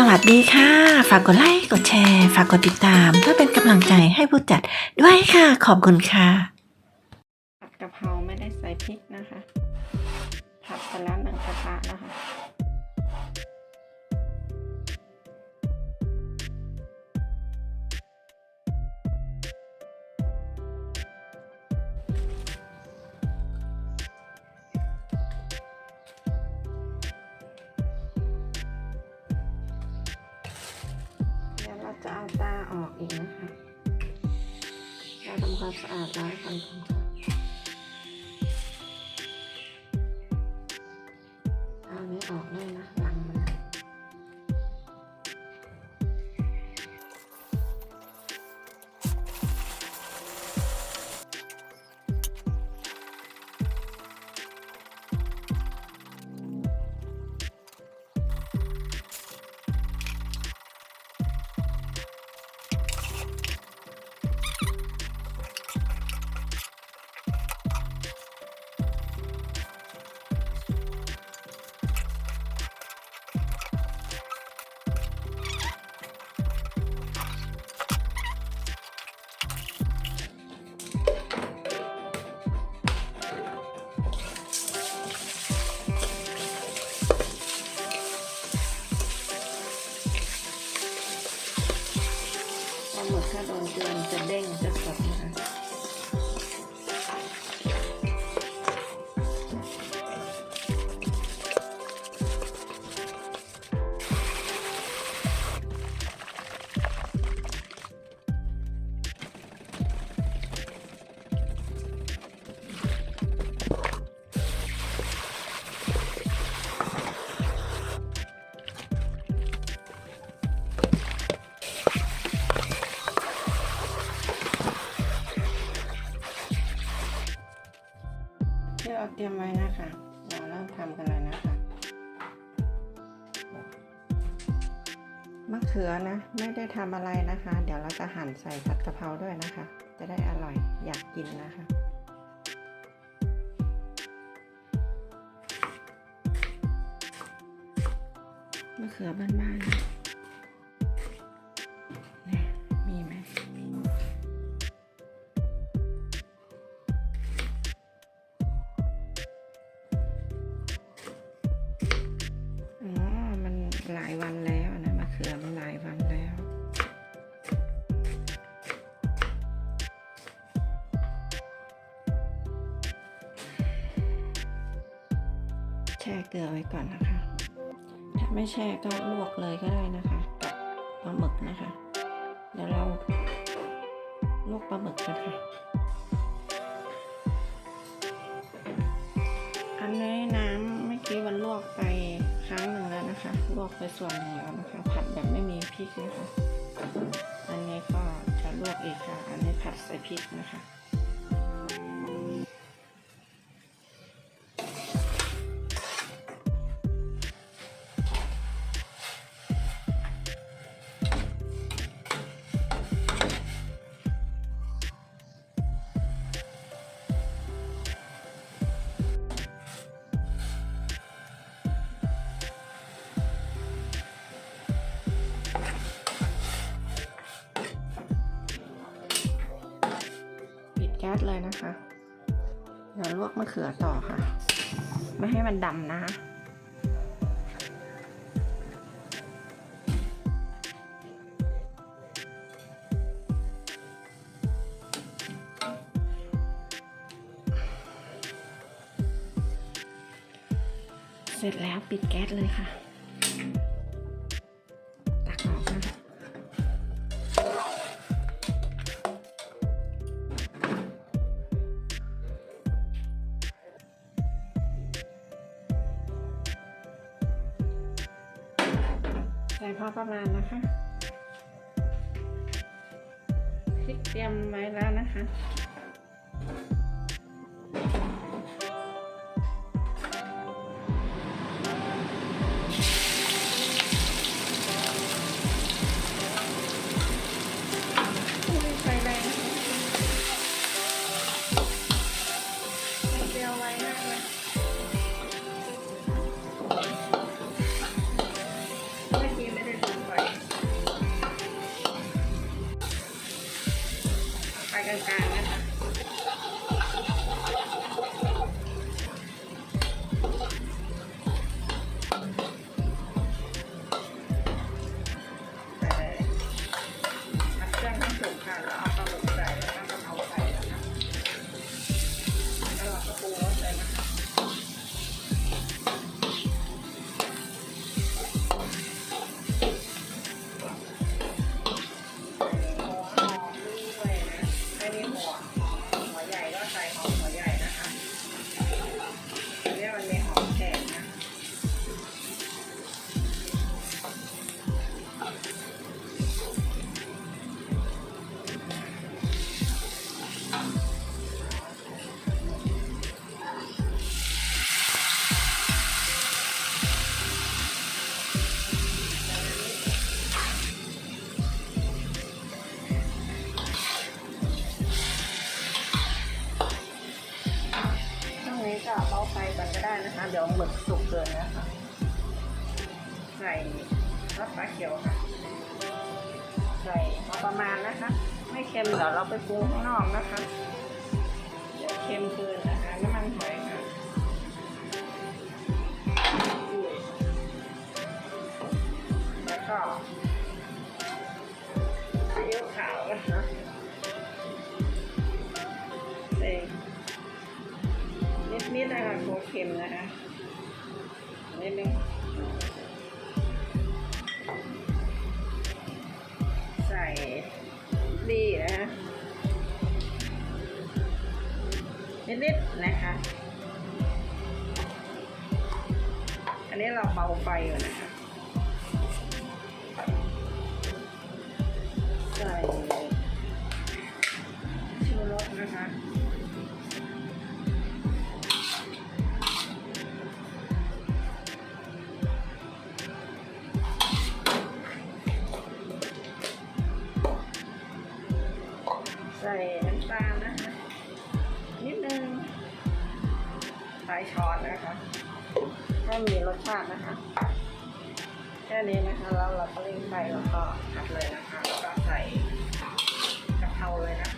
สวัสดีค่ะ ฝากกดไลค์ กดแชร์ ฝากกดติดตาม เพื่อเป็นกำลังใจให้ผู้จัดด้วยค่ะ ขอบคุณค่ะ ผัดกะเพราไม่ได้ใส่พริกนะคะ ผัดไปแล้วหนึ่งกระทะนะคะ ออกอีกนะคะ เราทำความสะอาดล้างก่อนค่ะเอา ปลาหมึกถ้าโดนเตือนจะเด้งจะสดน ตรียมไว้นะคะ เราเริ่มทำกันเลยนะคะมะเขือนะ ไม่ได้ทำอะไรนะคะ เดี๋ยวเราจะหั่นใส่ผัดกะเพราด้วยนะคะ จะได้อร่อยอยากกินนะคะมะเขือบ้านๆ เกลือไว้ก่อนนะคะ ถ้าไม่แช่ก็ลวกเลยก็ได้นะคะกับปลาหมึกนะคะ เดี๋ยวเราลวกปลาหมึกกันค่ะ อันนี้น้ำเมื่อกี้วันลวกไปครั้งหนึ่งแล้วนะคะ ลวกไปส่วนหนึ่งแล้วนะคะ ผัดแบบไม่มีพริกนะคะ อันนี้ก็จะลวกอีกค่ะ อันนี้ผัดใส่พริกนะคะ ดเลยนะคะ เดี๋ยวลวกมะเขือต่อค่ะ ไม่ให้มันดำนะคะเสร็จแล้วปิดแก๊สเลยค่ะ พอประมาณนะคะพริกเตรียมไว้แล้วนะคะ เดี๋ยวหมึกสุกเกินนะคะใส่รสปลาเขียวค่ะ ใส่พอประมาณนะคะ ไม่เค็มเดี๋ยวเราไปปรุงข้างนอกนะคะเดี๋ยวเค็มเกินนะคะน้ำมันหอยค่ะแล้วก็ซีอิ๊วขาวนะคะใส่ นิดนะคะโคเค็มนะคะนิดนึงใส่ดีนะคะนิดนิดๆนะคะ อันนี้เราเบาไฟอยู่นะคะ ใส่ชูรสนะคะ นะคะให้มีรสชาตินะคะ แค่นี้นะคะแล้วเราก็เล่งไปแล้วก็ผัดเลยนะคะแล้วก็ใส่กะเพราเลยนะคะ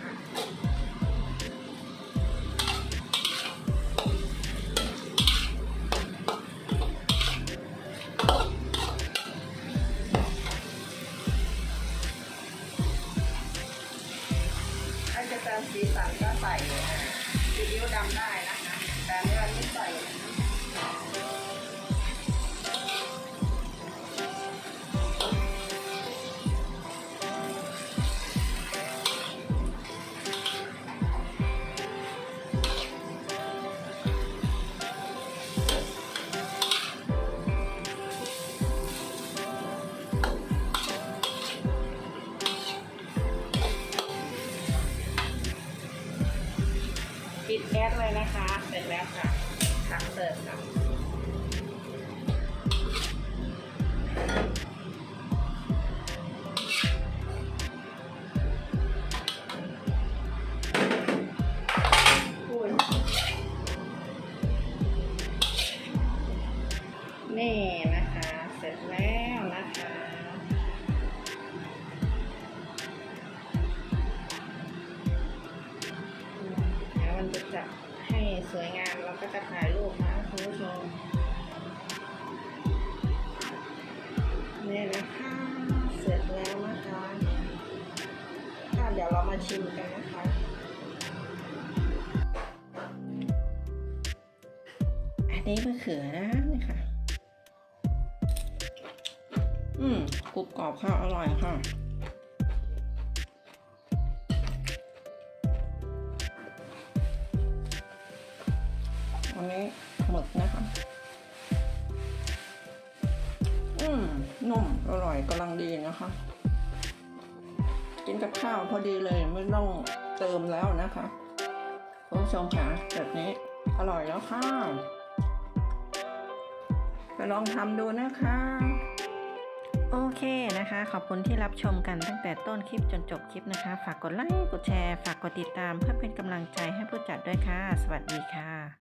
ปิดแก๊สเลยนะคะ เสร็จแล้วค่ะตักเสิร์ฟค่ะอุ้ยนี่ เดี๋ยวเรามาชิมกันนะคะอันนี้มะเขือนะนี่ค่ะ อืมกรุบกรอบค่ะอร่อยค่ะอันนี้หมึกนะคะ อืมนุ่มอร่อยกำลังดีนะคะ กินกับข้าวพอดีเลยไม่ต้องเติมแล้วนะคะคุณผู้ชมค่ะแบบนี้อร่อยแล้วค่ะไปลองทำดูนะคะ โอเคนะคะ ขอบคุณที่รับชมกันตั้งแต่ต้นคลิปจนจบคลิปนะคะ ฝากกดไลค์กดแชร์ ฝากกดติดตามเพื่อเป็นกำลังใจให้ผู้จัดด้วยค่ะ สวัสดีค่ะ